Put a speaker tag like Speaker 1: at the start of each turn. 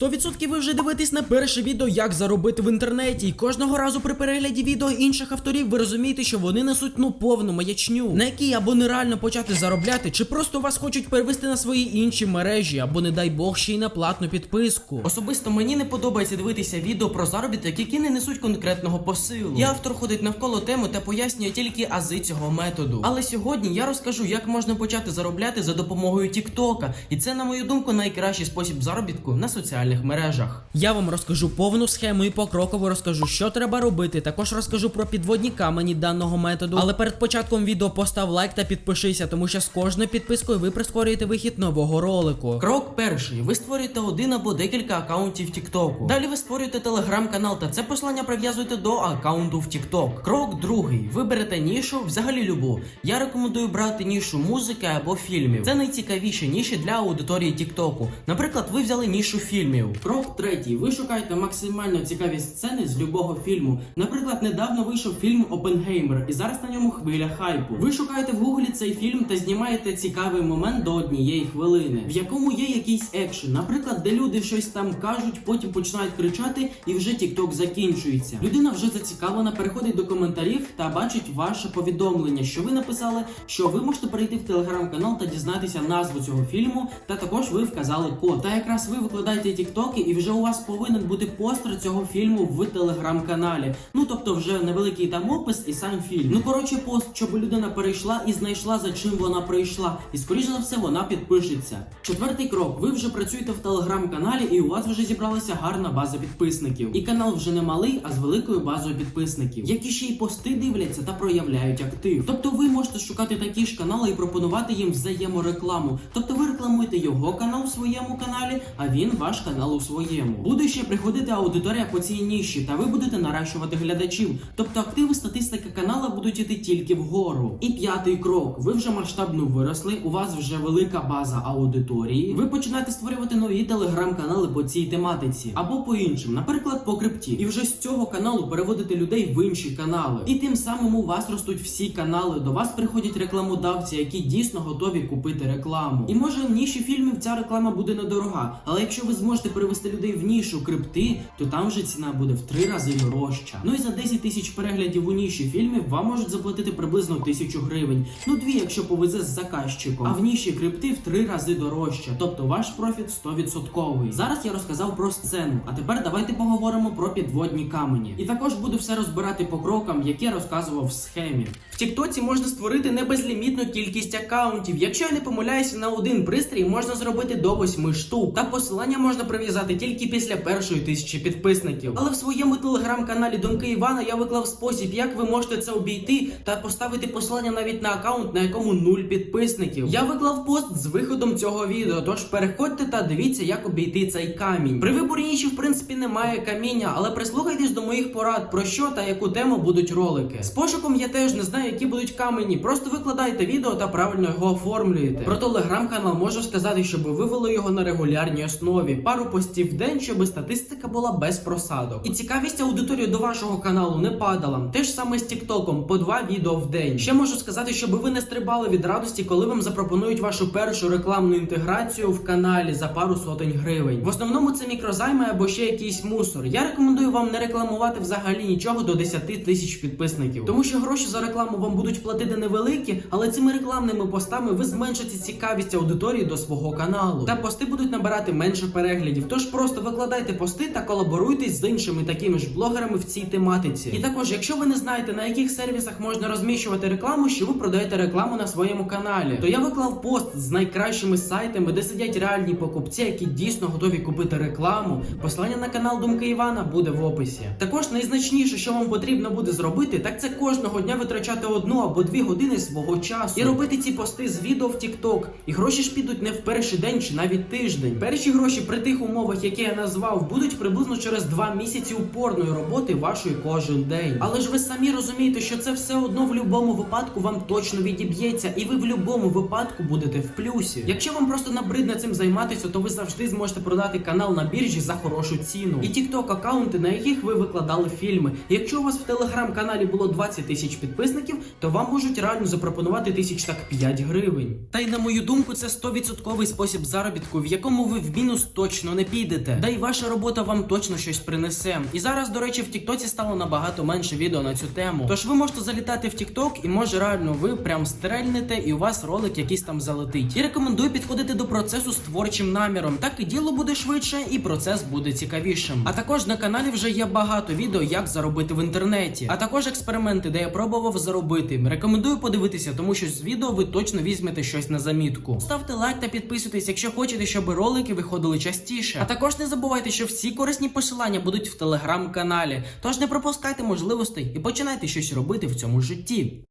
Speaker 1: 100% ви вже дивитесь на перше відео, як заробити в інтернеті. І кожного разу при перегляді відео інших авторів ви розумієте, що вони несуть ну повну маячню, на якій або нереально почати заробляти, чи просто вас хочуть перевести на свої інші мережі, або не дай Бог ще й на платну підписку. Особисто мені не подобається дивитися відео про заробіток, які не несуть конкретного посилу. І автор ходить навколо теми та пояснює тільки ази цього методу. Але сьогодні я розкажу, як можна почати заробляти за допомогою Тіктока, і це, на мою думку, найкращий спосіб заробітку на соціальних мережах. Я вам розкажу повну схему і покроково розкажу, що треба робити. Також розкажу про підводні камені даного методу. Але перед початком відео постав лайк та підпишися, тому що з кожною підпискою ви прискорюєте вихід нового ролику. Крок перший: ви створюєте один або декілька акаунтів Тіктоку. Далі ви створюєте телеграм-канал та це послання прив'язуєте до акаунту в Тікток. Крок другий: ви берете нішу, взагалі любу. Я рекомендую брати нішу музики або фільмів. Це найцікавіші ніші для аудиторії Тіктоку. Наприклад, ви взяли нішу фільмів. Крок третій: ви шукаєте максимально цікаві сцени з любого фільму. Наприклад, недавно вийшов фільм Опенгеймер, і зараз на ньому хвиля хайпу. Ви шукаєте в гуглі цей фільм та знімаєте цікавий момент до однієї хвилини, в якому є якийсь екшен. Наприклад, де люди щось там кажуть, потім починають кричати, і вже TikTok закінчується. Людина вже зацікавлена, переходить до коментарів та бачить ваше повідомлення, що ви написали, що ви можете перейти в телеграм-канал та дізнатися назву цього фільму, та також ви вказали код. Та якраз ви викладаєте тіктоки, і вже у вас повинен бути постер цього фільму в телеграм-каналі. Ну тобто, вже невеликий там опис і сам фільм. Ну коротше, пост, щоб людина перейшла і знайшла за чим вона прийшла. І скоріше за все вона підпишеться. Четвертий крок: ви вже працюєте в телеграм-каналі, і у вас вже зібралася гарна база підписників. І канал вже не малий, а з великою базою підписників, які ще й пости дивляться та проявляють актив. Тобто ви можете шукати такі ж канали і пропонувати їм взаєморекламу. Тобто ви рекламуєте його канал в своєму каналі, а він ваш канал у своєму. Буде ще приходити аудиторія по цій ніші, та ви будете наращувати глядачів. Тобто активи статистики канала будуть іти тільки вгору. І п'ятий крок: ви вже масштабно виросли, у вас вже велика база аудиторії. Ви починаєте створювати нові телеграм-канали по цій тематиці або по іншим, наприклад, по крипті. І вже з цього каналу переводити людей в інші канали. І тим самим у вас ростуть всі канали. До вас приходять рекламодавці, які дійсно готові купити рекламу. І може в ніші фільмів ця реклама буде недорога. Але якщо ви зможете перевести людей в нішу крипти, то там вже ціна буде в три рази дорожча. Ну і за 10 тисяч переглядів у ніші фільмів вам можуть заплатити приблизно тисячу гривень. Ну дві, якщо повезе з заказчиком. А в ніші крипти в три рази дорожче. Тобто ваш профіт 100%. Зараз я розказав про сцену. А тепер давайте поговоримо про підводні камені. І також буду все розбирати по крокам, які я розказував в схемі. В Тіктоці можна створити не безлімітну кількість акаунтів. Якщо я не помиляюся, на один пристрій можна зробити до 8 штук. Та посилання можна прив'язати тільки після першої тисячі підписників. Але в своєму телеграм-каналі Думки Івана я виклав спосіб, як ви можете це обійти та поставити посилання навіть на акаунт, на якому нуль підписників. Я виклав пост з виходом цього відео. Тож переходьте та дивіться, як обійти цей камінь. При виборі ніші, в принципі, немає каміння, але прислухайтесь до моїх порад про що та яку тему будуть ролики. З пошуком я теж не знаю, які будуть камені. Просто викладайте відео та правильно його оформлюєте. Про телеграм-канал можу сказати, щоб ви вивели його на регулярній основі. Пару постів в день, щоб статистика була без просадок. І цікавість аудиторії до вашого каналу не падала. Те ж саме з Тіктоком, по два відео в день. Ще можу сказати, щоб ви не стрибали від радості, коли вам запропонують вашу першу рекламну інтеграцію в каналі за пару сотень гривень. В основному це мікрозайми або ще якийсь мусор. Я рекомендую вам не рекламувати взагалі нічого до 10 тисяч підписників, тому що гроші за рекламу вам будуть платити невеликі, але цими рекламними постами ви зменшите цікавість аудиторії до свого каналу. Та пости будуть набирати менше переглядів. Тож просто викладайте пости та колаборуйтесь з іншими такими ж блогерами в цій тематиці. І також, якщо ви не знаєте на яких сервісах можна розміщувати рекламу, що ви продаєте рекламу на своєму каналі, то я виклав пост з найкращими сайтами, де сидять реальні покупці, які дійсно готові купити рекламу. Посилання на канал Думки Івана буде в описі. Також найзначніше, що вам потрібно буде зробити, так це кожного дня витрачати одну або дві години свого часу і робити ці пости з відео в TikTok. І гроші ж підуть не в перший день чи навіть тиждень. Перші гроші при тих умовах, які я назвав, будуть приблизно через два місяці упорної роботи вашої кожен день. Але ж ви самі розумієте, що це все одно в будь-якому випадку вам точно відіб'ється, і ви в будь-якому випадку будете в плюсі. Якщо вам просто набридне цим займатися, то ви завжди зможете продати канал на біржі за хорошу ціну. І TikTok аккаунти, на яких ви викладали фільми. Якщо у вас в телеграм-каналі було 20 тисяч підписників, то вам можуть реально запропонувати тисяч так 5 гривень. Та й на мою думку, це 100% спосіб заробітку, в якому ви в мінус точно точно не підете. Да й ваша робота вам точно щось принесе. І зараз, до речі, в Тіктоці стало набагато менше відео на цю тему. Тож ви можете залітати в Тікток, і може реально ви прям стрельнете, і у вас ролик якийсь там залетить. І рекомендую підходити до процесу з творчим наміром. Так і діло буде швидше, і процес буде цікавішим. А також на каналі вже є багато відео, як заробити в інтернеті, а також експерименти, де я пробував заробити. Рекомендую подивитися, тому що з відео ви точно візьмете щось на замітку. Ставте лайк та підписуйтесь, якщо хочете, щоб ролики виходили частіше. А також не забувайте, що всі корисні посилання будуть в телеграм-каналі. Тож не пропускайте можливостей і починайте щось робити в цьому житті.